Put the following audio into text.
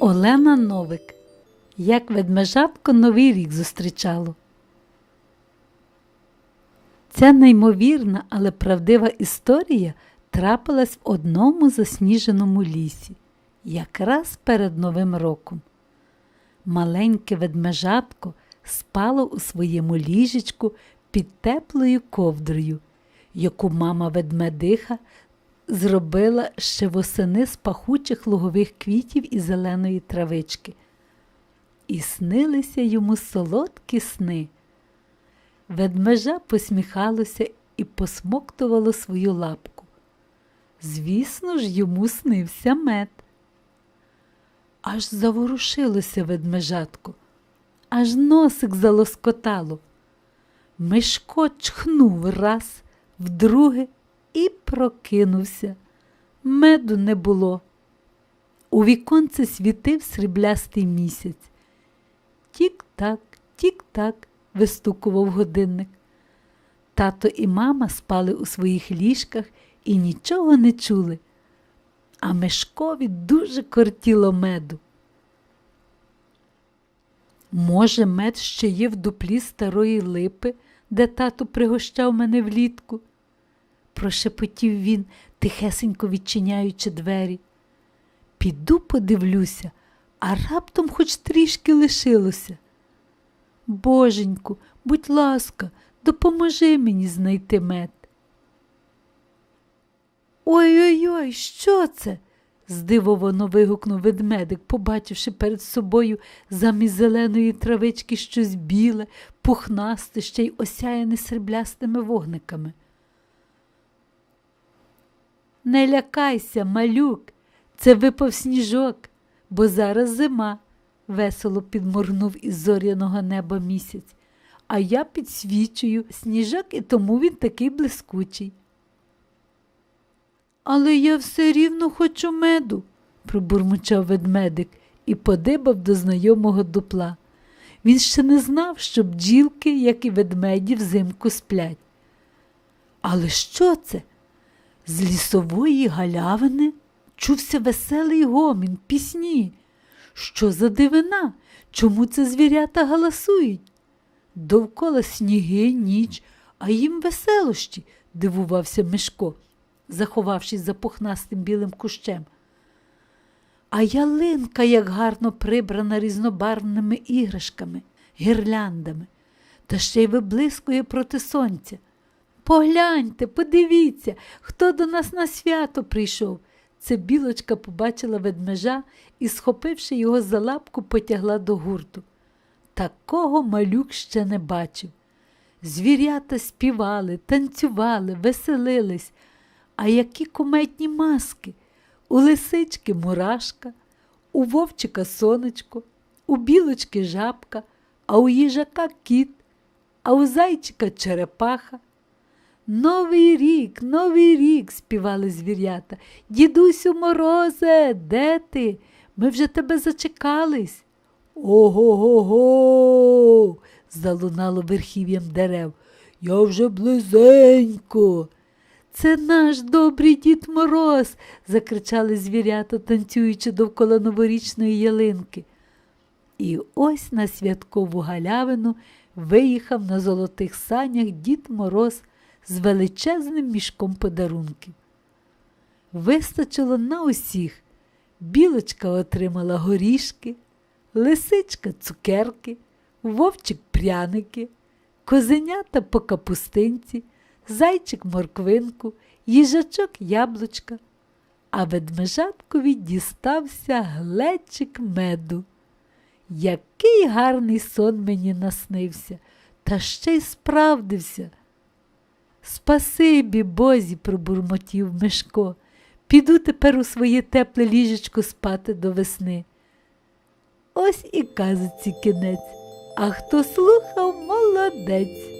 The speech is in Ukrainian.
Олена Новик. Як ведмежатко Новий рік зустрічало. Ця неймовірна, але правдива історія трапилась в одному засніженому лісі, якраз перед Новим роком. Маленьке ведмежатко спало у своєму ліжечку під теплою ковдрою, яку мама ведмедиха зробила ще восени з пахучих лугових квітів і зеленої травички. І снилися йому солодкі сни. Ведмежа посміхалося і посмоктувало свою лапку. Звісно ж, йому снився мед. Аж заворушилося ведмежатко, аж носик залоскотало. Мишко чхнув раз, вдруге і прокинувся. Меду не було. У віконце світив сріблястий місяць. Тік-так, тік-так, вистукував годинник. Тато і мама спали у своїх ліжках і нічого не чули. А Мишкові дуже кортіло меду. Може, мед ще є в дуплі старої липи, де тато пригощав мене влітку? Прошепотів він, тихесенько відчиняючи двері. Піду подивлюся, а раптом хоч трішки лишилося. Боженьку, будь ласка, допоможи мені знайти мед. Ой-ой-ой, що це? здивовано вигукнув ведмедик, побачивши перед собою замість зеленої травички щось біле, пухнасте, ще й осяяне сріблястими вогниками. Не лякайся, малюк, це випав сніжок, бо зараз зима, весело підморгнув із зоряного неба місяць. А я підсвічую сніжок і тому він такий блискучий. Але я все рівно хочу меду, пробурмочав ведмедик і подибав до знайомого дупла. Він ще не знав, що бджілки, як і ведмеді, взимку сплять. Але що це? З лісової галявини чувся веселий гомін, пісні. Що за дивина? Чому це звірята галасують? Довкола сніги, ніч, а їм веселощі, дивувався Мишко, заховавшись за пухнастим білим кущем. А ялинка як гарно прибрана різнобарвними іграшками, гірляндами, та ще й виблискує проти сонця. Погляньте, подивіться, хто до нас на свято прийшов. Це білочка побачила ведмежа і, схопивши його за лапку, потягла до гурту. Такого малюк ще не бачив. Звірята співали, танцювали, веселились, а які куметні маски. У лисички мурашка, у вовчика сонечко, у білочки жабка, а у їжака кіт, а у зайчика черепаха. Новий рік, новий рік, співали звірята. Дідусю морозе, де ти? Ми вже тебе зачекались. Ого го го. залунало верхів'ям дерев. Я вже близенько. Це наш добрий дід Мороз, закричали звірята, танцюючи довкола новорічної ялинки. І ось на святкову галявину виїхав на золотих санях дід Мороз з величезним мішком подарунків. Вистачило на усіх. Білочка отримала горішки, лисичка цукерки, вовчик пряники, козенята по капустинці, зайчик морквинку, їжачок яблучка, а ведмежаткові дістався глечик меду. Який гарний сон мені наснився, та ще й справдився. Спасибі, Бозі, пробурмотів Мишко. Піду тепер у своє тепле ліжечко спати до весни. Ось і казиці кінець, а хто слухав, молодець.